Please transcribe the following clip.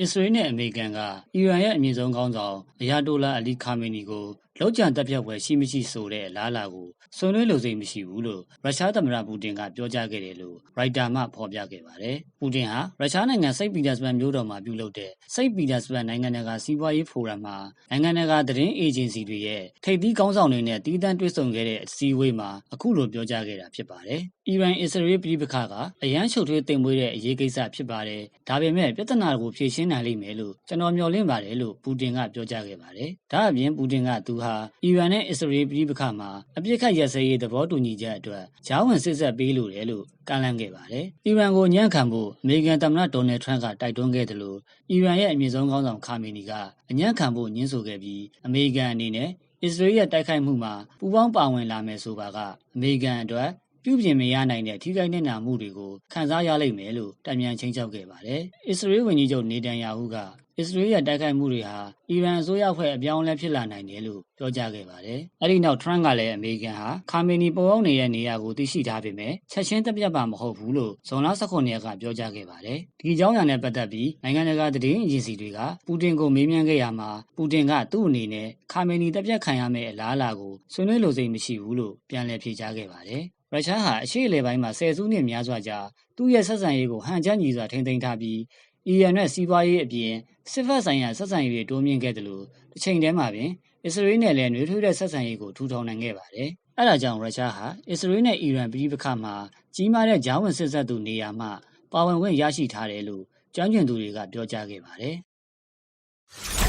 အစ္စရေးနဲ့ အမေရိကန်က အီရန်ရဲ့ အမြင့်ဆုံးခေါင်းဆောင်အယာတိုလာအလီခါမီနီကိုလောက်ကျန်တပ်ဖြတ်ပွဲရှိမရှိဆိုတဲ့အလားအလာကိုဆွေးနွေးလို့စိတ်မရှိဘူးလို့ရုရှားသမ္မတပူတင်ကပြောကြားခဲ့တယ်လို့ရိုက်တာမှဖော်ပြခဲ့ပါတယ်။ပူတင်ဟာရုရှားနိုင်ငံစိတ်ပီတာစဘတ်မြို့တော်မှာပြုလုပ်တဲ့စိတ်ပီတာစဘတ်နိုင်ငံတကာစီးပွားရေးဖိုရမ်မှာနိုင်ငံတကာသတင်းအေဂျင်စီတွေရဲ့ထိပ်သီးခေါင်းဆောင်တွေနဲ့တီးတန့်တွေ့ဆုံခဲ့တဲ့အစည်းအဝေးမှာအခုလိုပြောကြားခဲ့တာဖြစ်ပါတယ်။အီရန်အစ္စရေးပြည်ပခါကအရန်ချုပ်ထွေးတင်ပွေးတဲ့အရေးကိစ္စဖြစ်ပါတယ်။ဒါပေမဲ့ပြဿနာကိုဖြေရှင်းနိုင်လိမ့်မယ်လို့ကျွန်တော်မျှော်လင့်ပါတယ်လို့ပူတင်ကပြောကြားခဲ့ပါတယ်။ဒါအပြင်ပူတင်ကသူဟာအီရန်နဲ့အစ္စရေးပြည်ပခါမှာအပြစ်ခတ်ရစဲရေးသဘောတူညီချက်အတွက်ဂျားဝင်စစ်ဆက်ပေးလိုတယ်လို့ကန့်လန့်ခဲ့ပါတယ်။အီရန်ကိုညှန့်ခံဖို့အမေရိကန်သမ္မတဒေါ်နယ်ထရန့်ကတိုက်တွန်းခဲ့တယ်လို့အီရန်ရဲ့အမြင့်ဆုံးခေါင်းဆောင်ခါမီနီကအညံ့ခံဖို့ညှင်းဆိုခဲ့ပြီးအမေရိကန်အနေနဲ့အစ္စရေးရဲ့တိုက်ခိုက်မှုမှာပူးပေါင်းပါဝင်လာမယ်ဆိုပါကအမေရိကန်အတွက်ပြုပြင်မရနိုင်တဲ့ထိခိုက်နှက်နာမှုတွေကိုခံစားရလိမ့်မယ်လို့တံမြန်ချင်းချောက်ခဲ့ပါတယ်။အစ္စရေးဝန်ကြီးချုပ်နေတန်ယာဟုက အစ္စရေးရဲ့တိုက်ခိုက်မှုတွေဟာအီရန်အစိုးရဖွဲ့အပြောင်းအလဲဖြစ်လာနိုင်တယ်လို့ပြောကြားခဲ့ပါတယ်။အဲဒီနောက်ထရန့်ကလည်းအမေရိကန်ဟာခါမီနီပေါ်အောင်နေတဲ့နေရာကိုသိရှိထားပေမဲ့ချက်ချင်းတက်ပြတ်ပါမဟုတ်ဘူးလို့ဇွန်လ19ရက်ကပြောကြားခဲ့ပါတယ်။ဒီအကြောင်းအရာနဲ့ပတ်သက်ပြီးနိုင်ငံတကာသတင်းအေဂျင်စီတွေကပူတင်ကိုမေးမြန်းခဲ့ရမှာပူတင်ကသူ့အနေနဲ့ခါမီနီတက်ပြတ်ခံရမယ့်အလားအလာကိုဆွေးနွေးလိုစိတ်မရှိဘူးလို့ပြန်လည်ဖြေကြားခဲ့ပါတယ်။ရုရှားဟာအရှိအလေပိုင်းမှာဆယ်စုနှစ်များစွာကြာသူ့ရဲ့ဆက်ဆံရေးကိုဟန်ချက်ညီစွာထိန်းသိမ်းထားပြီး အီရန်နဲ့စီးပွားရေးအပြင်စစ်ဖက်ဆိုင်ရာဆက်ဆံရေးတွေတိုးမြင့်ခဲ့တယ်လို့တစ်ချိန်တည်းမှာပင်အစ္စရေးနဲ့လည်းနှွေးထွေးတဲ့ဆက်ဆံရေးကိုထူထောင်နိုင်ခဲ့ပါတယ်။အဲဒါကြောင့်ရုရှားဟာအစ္စရေးနဲ့အီရန်ပြည်ပခါမှာကြီးမားတဲ့ဂျာဝင်စစ်ဆက်သူနေရာမှာပါဝင်ခွင့်ရရှိထားတယ်လို့ကျွမ်းကျင်သူတွေကပြောကြားခဲ့ပါတယ်။